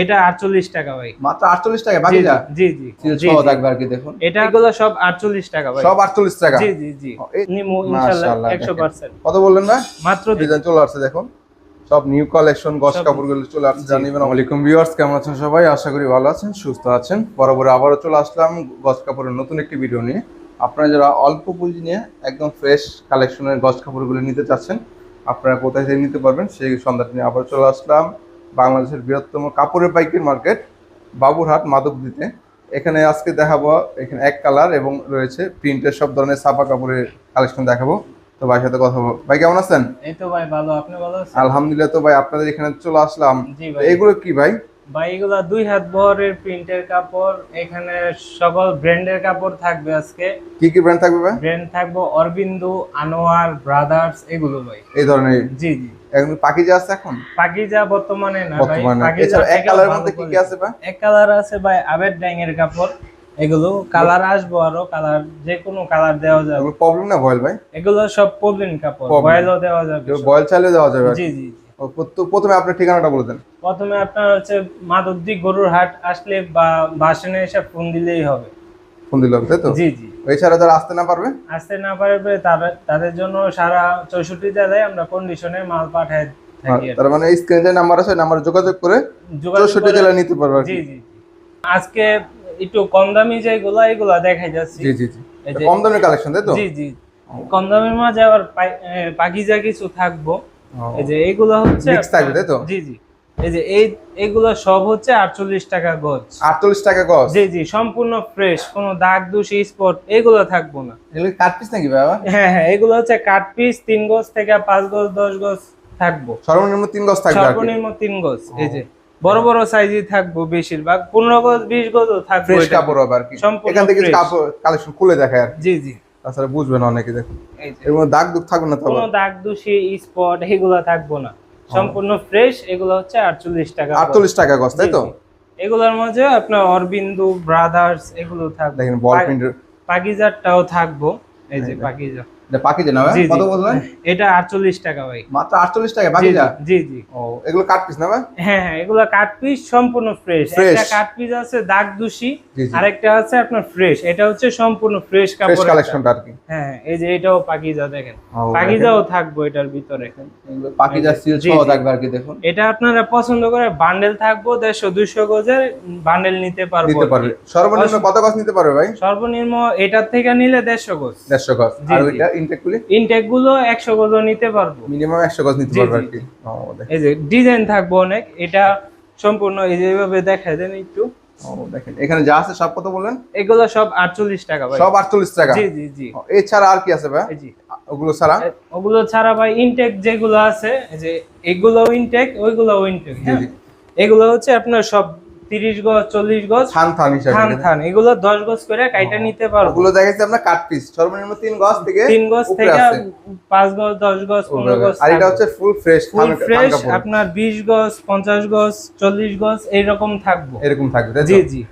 এটা আটচল্লিশ টাকা ভাই। মাত্র আটচল্লিশ টাকা বাকি যা? জি জি সহ। থাকবে আর কি দেখুন। এটা এগুলো সব আটচল্লিশ টাকা ভাই। সব আটচল্লিশ টাকা? জি জি জি। নিমু মাশাআল্লাহ, একশো কত বললেন না মাত্র ডিজাইন চলে আসছে দেখুন। সব নিউ কালেকশন গস কাপড়গুলো চলে আসছে জানিবেন ওয়ালাইকুম ভিউয়ার্স কেমন আছেন সবাই? আশা করি ভালো আছেন সুস্থ আছেন। বরাবর আবারও চলে আসলাম গস কাপড়ের নতুন একটি ভিডিও নিয়ে। আপনারা যারা অল্প পুঁজি নিয়ে একদম ফ্রেশ কালেকশনের গস কাপড়গুলো নিতে চাচ্ছেন আপনারা কোথায় থেকে নিতে পারবেন? সেই সন্ধান নিয়ে আবার চলে আসলাম। বাংলাদেশের বৃহত্তম কাপড়ের পাইকারি মার্কেট বাবুরহাট মাধবদীতে। এখানে আজকে দেখাবো এখানে এক কালার এবং রয়েছে প্রিন্টের সব ধরনের ছাপা কাপড়ের কালেকশন দেখাবো। তো ভাইয়ের সাথে কথা বলব। ভাই কেমন আছেন? এই তো ভাই ভালো। আপনি ভালো আছেন? আলহামদুলিল্লাহ তো ভাই আপনাদের এখানে চলে আসলাম। এগুলো কি ভাই? ভাই এগুলা দুই হাত বহরের প্রিন্টের কাপড় এখানে সকল ব্র্যান্ডের কাপড় থাকবে আজকে। কি কি ব্র্যান্ড থাকবে ভাই ব্র্যান্ড থাকবে অরবিন্দু আনোয়ার ব্রাদার্স এগুলো ভাই। এই ধরনের? জি জি। এখন পাখিজা আছে এখন? পাকিজা বর্তমানে না ভাই। পাকিজা এক কালারের মধ্যে কি কি আছে ভাই এক কালার আছে ভাই আবেদ ডাইং এর কাপড়। এগুলো কালার আসব আরও কালার যে কোনো কালার দেওয়া যাবে। প্রবলেম না ভয়েল ভাই? এগুলো সব প্রবলেম কাপড়। বয়েলও দেওয়া যাবে। বয়েল চাইলে দেওয়া যাবে। জি জি প্রথমে আপনার ঠিকানাটা বলে দেন। প্রথমে আপনার হচ্ছে মাধবদী গরুর হাট আসলে বা বাসনে এসে ফোন দিলেই হবে। ফোন দিল তাই তো? জি জি। এছাড়া যারা আসতে না পারবে? আসতে না পারবে তাদের জন্য সারা চৌষট্টি জেলায় আমরা কন্ডিশনে মাল পাঠাই থাকি তার মানে স্ক্রিনে যে নাম্বার আছে নাম্বারে যোগাযোগ করে চৌষট্টি জেলায় নিতে পারবে জি জি। আজকে একটু কম দামি যেগুলা এগুলা দেখাই যাচ্ছি। জি জি জি। কম দামের কালেকশন তাই তো? জি জি কম দামের মাঝে আবার পাকিজা কিছু থাকব। এই যে এইগুলো হচ্ছে Mix থাকবে, তাই তো? জি জি। এই যে এই এগুলো সব হচ্ছে আটচল্লিশ টাকা গজ। আটচল্লিশ টাকা গজ? জি জি সম্পূর্ণ ফ্রেশ কোনো দাগ দোষী স্পট এগুলো থাকব না। এগুলো কাট পিস নাকি আবার? হ্যাঁ হ্যাঁ এগুলো হচ্ছে কাট পিস তিন গজ থেকে পাঁচ গজ দশ গজ থাকব। সর্বনিম্ন তিন গজ থাকবে সর্বনিম্ন তিন গজ এই যে। বড় বড় সাইজই থাকব বেশিরভাগ পনেরো গজ বিশ গজও থাকবে ফ্রেশ কাপড় হবে আর কি। এখান থেকে কাপড় কালেকশন খুলে দেখায় আর জি জি। তাছাড়া বুঝবেন অনেকে দেখুন। এর মধ্যে দাগ দুগ থাকবে না তো কোনো দাগ দোষী স্পট এগুলো থাকব না। সম্পূর্ণ ফ্রেশ এগুলো হচ্ছে আটচল্লিশ টাকা। আটচল্লিশ টাকা গজ তাই তো? এগুলোর মধ্যে আপনার অরবিন্দু ব্রাদার্স এগুলো থাকবে। দেখেন বল পাকিজারটাও থাকব। এই যে পাকিজা এটা না ভাই? জি, জি। কত বললেন? এটা আটচল্লিশ টাকা ভাই। মাত্র আটচল্লিশ টাকা জি জি, জি জি। ও এগুলো কাট পিস না ভাই? হ্যাঁ হ্যাঁ এগুলো কাট পিস সম্পূর্ণ ফ্রেশ একটা কাট পিস আছে দাগ দোষী জি, জি। আরেকটা আছে আপনার ফ্রেশ এটা হচ্ছে সম্পূর্ণ ফ্রেশ ফ্রেশ কালেকশনটা আর কি। হ্যাঁ হ্যাঁ, এই যে এটাও পাকিজা দেখেন। পাকিজাও থাকব এটার ভিতরে। পাখি সিল সহ থাকবে আর কি দেখুন। এটা আপনারা পছন্দ করে বান্ডেল থাকব দেড়শো দুইশো গজের বান্ডেল নিতে পারব নিতে আর পারবে। সর্বনিম্ন কত গজ নিতে পারবে ভাই? সর্বনিম্ন এটার থেকে নিলে দেড়শো গজ। দেড়শো গজ। আর জি। ওইটা ইনটেক গুলি? ইনটেকগুলো একশো গজও নিতে পারব। মিনিমাম একশো গজ নিতে জি, আর কি। এই যে ডিজাইন থাকব অনেক এটা সম্পূর্ণ এই যে এইভাবে দেন একটু। দেখেন। এখানে যা আছে সব কত বললেন? এগুলো সব আটচল্লিশ টাকা ভাই। সব আটচল্লিশ টাকা? জি জি জি। এছাড়া আর কি আছে ভাই? জি। ওগুলো ছাড়া? ওগুলো ছাড়া ভাই ইনটেক যেগুলো আছে যে এগুলো ইনটেক ওইগুলো ইনটেক। এগুলো হচ্ছে আপনার সব তিরিশ গজ চল্লিশ গজ থান থান হিসাবে থান থান এগুলো দশ গজ করে কাইটা নিতে পারব। ওগুলো দেখাচ্ছি আপনার কাট পিস সর্বনিম্ন তিন গজ থেকে তিন গজ থেকে আছে। পাঁচ গজ দশ গজ পনেরো গজ আর এটা হচ্ছে ফুল ফ্রেশ ফুল ফ্রেশ আপনার বিশ গজ পঞ্চাশ গজ চল্লিশ গজ এইরকম থাকব। এরকম থাকবে জি জি।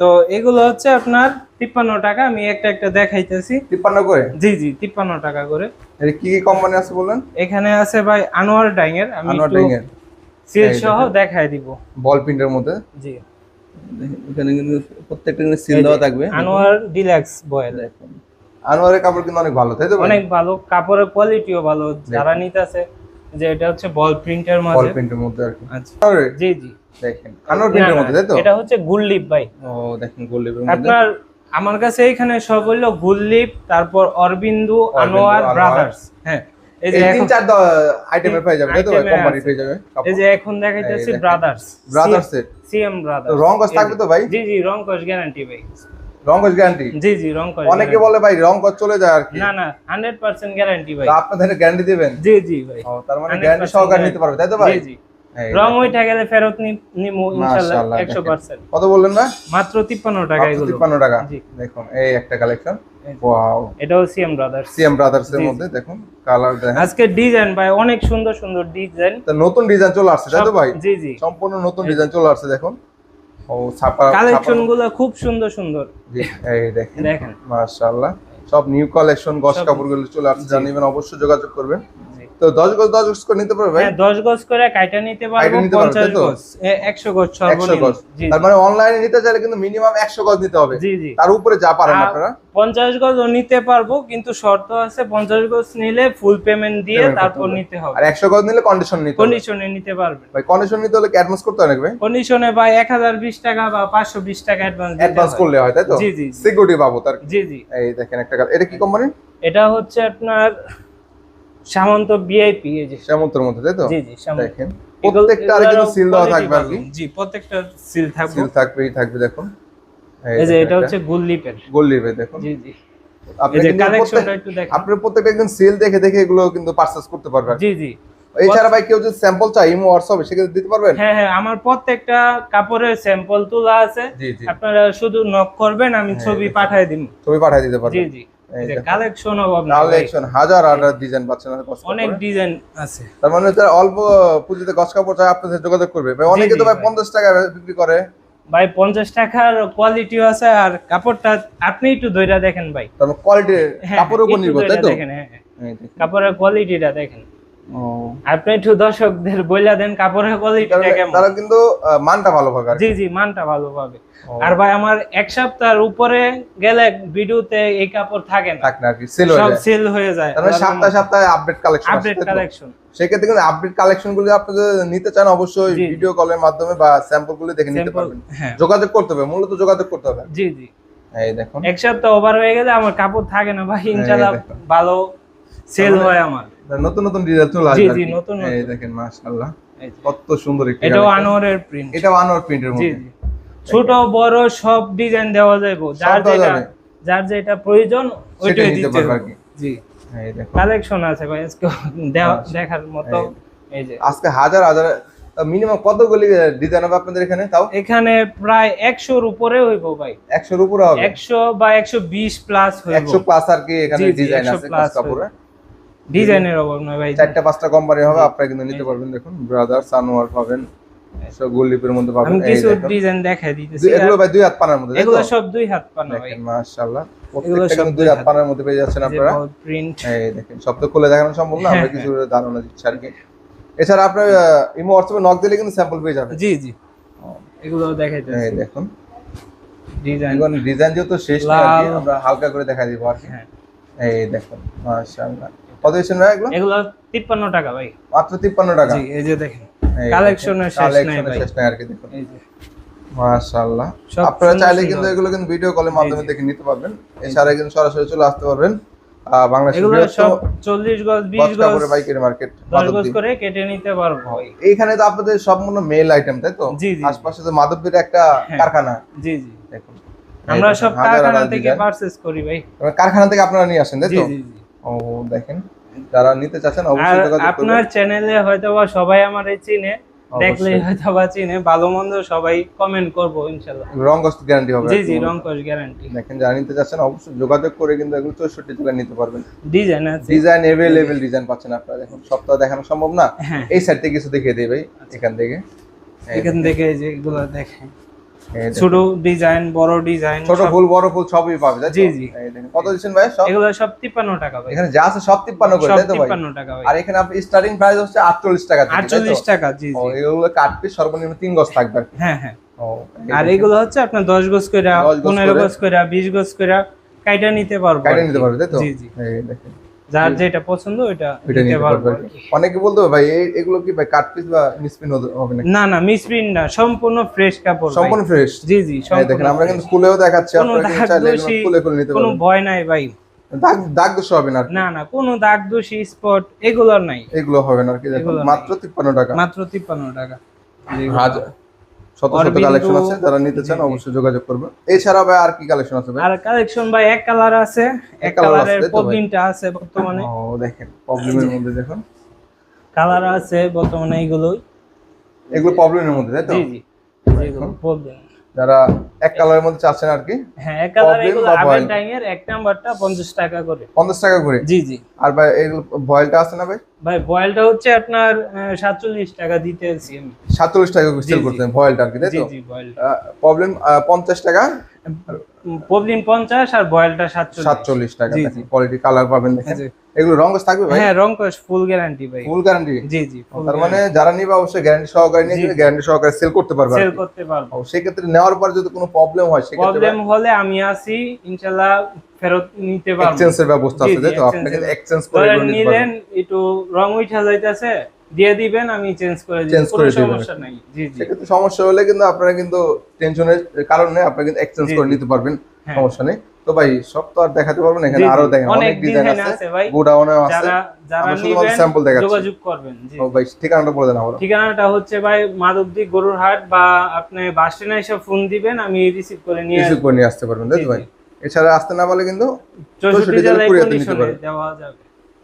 তো এগুলো হচ্ছে আপনার তিপ্পান্ন টাকা আমি একটা একটা দেখাইতেছি। তিপ্পান্ন করে? জি জি তিপ্পান্ন টাকা করে। এর কি কি কোম্পানি আছে বললেন এখানে আছে ভাই আনোয়ার ডাইং এর আমি আনোয়ার একটু ডিং এর সিল সহ। দেখাই দিব। বল প্রিন্টের মধ্যে? জি। এখানে কিন্তু প্রত্যেকটা কিন্তু সিল দেওয়া থাকবে। আনোয়ার ডিলাক্স বয়েল আনোয়ারের কাপড় কিন্তু অনেক ভালো তাই তো অনেক ভালো কাপড়ের কোয়ালিটিও ভালো। যারা নিতেছে যে এটা হচ্ছে বল প্রিন্টের বল প্রিন্টের মধ্যে আর কি। আচ্ছা। জি জি। দেখেন। আনোয়ার প্রিন্টের মধ্যে তাই তো? এটা হচ্ছে গুললিপ ভাই। ও দেখেন গোল্ডের মধ্যে। আপনার আমার কাছে এখানে সব হইল গুললিপ তারপর অরবিন্দু আনোয়ার। ব্রাদার্স হ্যাঁ এই যে তিন চার আইটেমে পেয়ে যাবে তো কোম্পানি পেয়ে যাবে এই যে এখন দেখাইতেছি ব্রাদার্স ব্রাদার্স সিএম ব্রাদার্স রং কস থাকবে তো ভাই? জি জি রং কস গ্যারান্টি ভাই। রং কস গ্যারান্টি জি জি রং কস অনেকে বলে ভাই রং কস চলে যায় আর কি। না না হান্ড্রেড পার্সেন্ট গ্যারান্টি ভাই। আপনাদের গ্যারান্টি দিবেন? জি জি ভাই। ও তার মানে গ্যারান্টি সহকারে নিতে পারবে তাই তো ভাই? জি জি। রং দেখেন। ওইটা গেলে ফেরত নিমু ইনশাআল্লাহ কত বললেন না মাত্র তিপ্পান্ন টাকা এগুলো। তিপ্পান্ন টাকা। দেখুন এই একটা কালেকশন। ওয়াও এটাও সিএম ব্রাদার্স সিএম ব্রাদার্স এর মধ্যে দেখুন কালার দেখেন। আজকে ডিজাইন ভাই অনেক সুন্দর সুন্দর ডিজাইন তো নতুন ডিজাইন চলে আসছে তাই তো ভাই? জি জি। সম্পূর্ণ নতুন ডিজাইন চলে আসছে দেখুন। ও ছাপা কালেকশনগুলো খুব সুন্দর সুন্দর। এই দেখেন। দেখেন। মাশাআল্লাহ। সব নিউ কালেকশন গস কাপড়গুলো চলে আসছে জানিবেন অবশ্যই যোগাযোগ করবেন। তো তো দশ গজ দশ গজ করে নিতে পারবে? হ্যাঁ দশ গজ করে কাইটা নিতে পারব কাইটা নিতে পারবে, পঞ্চাশ তাই তো? গজ। এ- একশো গজ সর্বনিম্ন। তার মানে অনলাইনে নিতে চাইলে কিন্তু মিনিমাম একশো গজ নিতে হবে। জি জি। তার উপরে যা পারেন আপনারা। পঞ্চাশ গজ নিতে পারব কিন্তু শর্ত আছে পঞ্চাশ গজ নিলে ফুল পেমেন্ট দিয়ে তারপর নিতে হবে। আর একশো গজ নিলে কন্ডিশন নিতে কন্ডিশনে নিতে পারবেন। ভাই কন্ডিশন নিতে হলে কি অ্যাডভান্স করতে হয় ভাই? কন্ডিশনে হাজার বিশ টাকা বা পাঁচশো বিশ টাকা অ্যাডভান্স অ্যাডভান্স করলে হয় তাই তো? জি, জি, জি। সিকিউরিটি পাবো তার। জি জি। এই দেখেন একটা এটা কি কোম্পানি এটা হচ্ছে আপনার সামন্ত ভিআইপি এই যে। শ্যামন্তর মধ্যে তাই তো? জি জি দেখেন প্রত্যেকটা আর কিন্তু সিল দেওয়া থাকবে আর কি। জি প্রত্যেকটা সিল থাকবে। সিল থাকবেই থাকবে দেখুন। এই যে এটা হচ্ছে গোল লিপের গোল লিভে দেখুন। জি জি। আপনি আপনার প্রত্যেকটা একদম সিল দেখে দেখে এগুলো কিন্তু পারচেজ করতে পারবেন। জি জি। এছাড়া ভাই কেউ যদি স্যাম্পল চাই ইমো হোয়াটসঅ্যাপে সেক্ষেত্রে দিতে পারবেন? হ্যাঁ হ্যাঁ আমার প্রত্যেকটা কাপড়ের স্যাম্পল তোলা আছে। জি জি। আপনারা শুধু নক করবেন আমি হ্যাঁ, ছবি। পাঠিয়ে দিব। ছবি পাঠিয়ে দিতে জি পারবেন। জি দেখুন। কালেকশন অভাব কালেকশন হাজার হাজার ডিজাইন পাচ্ছেন অনেক ডিজাইন আছে। তার মানে অল্প পুঁজিতে গছ কাপড় যোগাযোগ করবে। ভাই অনেকে তো ভাই। পঞ্চাশ টাকা বিক্রি করে। ভাই পঞ্চাশ টাকার কোয়ালিটিও আছে আর কাপড়টা আপনি একটু ধইরা দেখেন ভাই। তারপর কোয়ালিটি হ্যাঁ, কাপড়ের উপর নির্ভর তাই তো? দেখেন হ্যাঁ হ্যাঁ। কাপড়ের কোয়ালিটিটা দেখেন। আপনি একটু দর্শকদের বইলা দেন কাপড়ের কোয়ালিটিটা কেমন? তারা কিন্তু মানটা ভালো পাবে জি জি মানটা ভালো পাবে আর ভাই আমার এক সপ্তাহের উপরে গেলে ভিডিওতে এই কাপড় থাকে না। থাক না কি সেল হয়ে সব সেল হয়ে যায়। মানে সপ্তাহে সপ্তাহে আপডেট কালেকশন আপডেট কালেকশন সেক্ষেত্রে কিন্তু আপডেট কালেকশনগুলো আপনি নিতে চান অবশ্যই ভিডিও কলের মাধ্যমে বা স্যাম্পলগুলো দেখে নিতে পারবেন। হ্যাঁ। যোগাযোগ করতে হবে মূলত যোগাযোগ করতে হবে। জি জি। এই দেখুন। এক সপ্তাহ ওভার হয়ে গেলে আমার কাপড় থাকে না ভাই ইনশাআল্লাহ ভালো সেল হয় আমার। নতুন নতুন ডিজাইন চলে আসবে জি, নতুন এই দেখেন মাশাআল্লাহ। কত সুন্দর একটি এটাও আনোয়ারের প্রিন্ট এটাও আনোয়ার প্রিন্টের মধ্যে। ছোট বড় সব ডিজাইন দেওয়া যাবে যার যেটা যার যেটা প্রয়োজন ওইটাই দিতে পারবে জি। কালেকশন আছে ভাই আজকে। দেখার মতো। এই যে। আজকে হাজার হাজার মিনিমাম কতগুলি ডিজাইন হবে আপনাদের এখানে তাও? এখানে প্রায় একশোর উপরে হইব ভাই। একশোর উপরে হবে? একশো বা একশো বিশ প্লাস হইব। একশো প্লাস আর কি এখানে ডিজাইন আছে plus কাপড়ে ডিজাইনের অভাব নয় ভাই। চারটা পাঁচটা কোম্পানি হবে আপনারা কিন্তু নিতে পারবেন দেখুন ব্রাদার্স আনোয়ার পাবেন সব গোল্ডিপের মধ্যে পাবেন আমি কিছু ডিজাইন দেখাই দিতেছি এগুলো ভাই দুই হাত পানার মধ্যে এগুলো সব দুই হাত পানা ভাই। দেখেন মাশাআল্লাহ এগুলো সব দুই হাত। পানার মধ্যে পেয়ে যাচ্ছেন আপনারা। প্রিন্ট এই দেখেন সব তো খুলে দেখানো সম্ভব না আমরা হ্যাঁ, কিছু ধারণা দিচ্ছি আর কি। এছাড়া আপনার ইমো হোয়াটসঅ্যাপে নক দিলে কিন্তু স্যাম্পল পেয়ে যাবেন। জি জি। এগুলো এই দেখুন। ডিজাইন ডিজাইন যেহেতু শেষ। আমরা হালকা করে দেখা দিব আর কি। হ্যাঁ। এই দেখুন মাশাআল্লাহ। কত দিচ্ছেন ভাই এগুলো? এগুলো তিপ্পান্ন টাকা ভাই। মাত্র 53 টাকা? জি এই যে দেখেন। কালেকশনের শেষ নাই ভাই। শেষ নাই আর কি দেখুন। এই যে। মাশাআল্লাহ। আপনারা চাইলে কিন্তু এগুলো কিন্তু ভিডিও কলের মাধ্যমে দেখে নিতে পারবেন। এছাড়া কিন্তু সরাসরি চলে আসতে পারবেন। সব এইখানে তো আপনাদের সম্পূর্ণ মেল আইটেম তাই তো। আশপাশে একটা হ্যাঁ। কারখানা। জি জি। দেখুন। আমরা সব কারখানা থেকে পারচেজ করি ভাই। কারখানা থেকে আপনারা নিয়ে আসেন তাই তো? ও দেখেন। যারা নিতে চাচ্ছেন অবশ্যই আপনার চ্যানেলে হয়তো বা সবাই আমার চিনে দেখলেই হয়তো বা চিনে ভালো মন্দ সবাই কমেন্ট করব ইনশাল্লাহ। রং কস্ট গ্যারান্টি হবে জি জি রং কস গ্যারান্টি দেখেন যারা নিতে চাচ্ছেন অবশ্যই যোগাযোগ করে কিন্তু এগুলো চৌষট্টি নিতে পারবেন। ডিজাইন আছে। ডিজাইন এভেলেবেল ডিজাইন পাচ্ছেন আপনারা। দেখুন সপ্তাহ দেখানো সম্ভব না। হ্যাঁ। এই সাইড থেকে কিছু দেখিয়ে দেবে এখান থেকে। এখান থেকে এই যে এগুলো দেখেন এই দেখুন। ছোট ডিজাইন বড় ডিজাইন ছোট ফুল বড় ফুল সবই পাবে জি, জি। এই দেখেন কত দিচ্ছেন ভাই? সব এগুলো সব তিপ্পান্ন টাকা ভাই। এখানে যা আছে সব তিপ্পান্ন করে সব তাই তো ভাই? তিপ্পান্ন টাকা ভাই। আর এখানে আপনি স্টার্টিং প্রাইস হচ্ছে আটচল্লিশ টাকা থেকে, তাই তো? আটচল্লিশ টাকা জি ও জি। এগুলো কাট পিস সর্বনিম্ন তিন গজ থাকবে হ্যাঁ হ্যাঁ। ও আর এগুলো হচ্ছে আপনার দশ গজ করে 10 গজ পনেরো করে। গজ করে বিশ গজ কইরা কাইটা নিতে পারব কাইটা নিতে। পারবে তাই তো? জি জি। এই দেখেন। যার যেটা পছন্দ ওইটা নিতে পারবে অনেকে বলতে ভাই এগুলো কি ভাই কাট পিস বা মিসপিন হবে না না না মিসপ্রিন্ট না সম্পূর্ণ ফ্রেশ কাপড় সম্পূর্ণ ফ্রেশ জি জি দেখেন আমরা কিন্তু খুলেও দেখাচ্ছি আপনারা কিন্তু চাইলে খুলে খুলে নিতে কোনো ভয় নাই ভাই। দাগ দাগ দোষ হবে না না না কোনো দাগ দোষী স্পট এগুলো নাই। এগুলো হবে না আর কি মাত্র তিপ্পান্ন টাকা। মাত্র তিপ্পান্ন টাকা। হাজার শত শত কালেকশন আছে যারা নিতে চান জি, জি। অবশ্যই যোগাযোগ করবে। এছাড়া ভাই আর কি কালেকশন আছে ভাই? আর কালেকশন ভাই এক কালার আছে এক কালারের? প্রবলেমটা আছে বর্তমানে। ও দেখেন মধ্যে দেখুন। কালার আছে বর্তমানে এইগুলোই এগুলো প্রবলেমের মধ্যে তাই তো? জি যারা এক কালারের মধ্যে চাচ্ছেন আর কি হ্যাঁ এক কালার এগুলো আভেন টাইং এর এক নাম্বারটা পঞ্চাশ টাকা করে। পঞ্চাশ টাকা করে? জি জি। আর ভাই এগুলো ভয়েলটা আছে না ভাই? ভাই বয়েলটা হচ্ছে আপনার সাতচল্লিশ টাকা দিতেছি আমি। সাতচল্লিশ টাকা জি, সেল জি। করতেন ভয়েলটা আর কি তাই জি তো? জি বয়েলটা প্রবলেম পঞ্চাশ টাকা? প্রবলেম পঞ্চাশ আর বয়েলটা সাতচল্লিশ। সাতচল্লিশ টাকা জি, দেখেন কোয়ালিটি কালার পাবেন দেখেন। এগুলো রং কস থাকবে ভাই? হ্যাঁ রং কস ফুল গ্যারান্টি ভাই। ফুল গ্যারান্টি জি জি তার মানে যারা নিবে অবশ্যই গ্যারান্টি সহকারে নিয়ে গ্যারান্টি সহকারে সেল করতে পারবে সেল করতে পারব। ও সেক্ষেত্রে নেওয়ার পর যদি কোনো প্রবলেম হয় সেক্ষেত্রে প্রবলেম হলে আমি আছি ইনশাআল্লাহ ফেরত নিতে পারব। এক্সচেঞ্জের ব্যবস্থা আছে তো আপনি exchange কিন্তু এর- এক্সচেঞ্জ করে নিতে পারবেন একটু রং উঠা যাইতেছে দিয়ে দিবেন আমি চেঞ্জ করে Change কোনো সমস্যা নাই। জি জি। সেক্ষেত্রে সমস্যা হলে কিন্তু আপনারা কিন্তু টেনশনের কারণ আপনারা কিন্তু এক্সচেঞ্জ করে নিতে পারবেন হ্যাঁ। সমস্যা নেই। তো ভাই সব তো আর দেখাতে পারবেন না, এখানে আরও দেখেন অনেক ডিজাইন আছে ভাই। গোডাউনে আছে। যারা যারা নিবেন sample দেখাচ্ছি। যোগাযোগ করবেন জি। ও ভাই ঠিকানাটা বলে দেন আমরা ঠিকানাটা হচ্ছে ভাই মাধবদী গরুর হাট বা আপনি বাস স্ট্যান্ডে এসে ফোন দিবেন আমি রিসিভ করে নিয়ে রিসিভ করে নিয়ে আসতে পারবেন তাই ভাই? এছাড়া আসতে না বলে কিন্তু চৌষট্টি জেলায় জেলায় courier নিতে পারবেন। দেওয়া যাবে।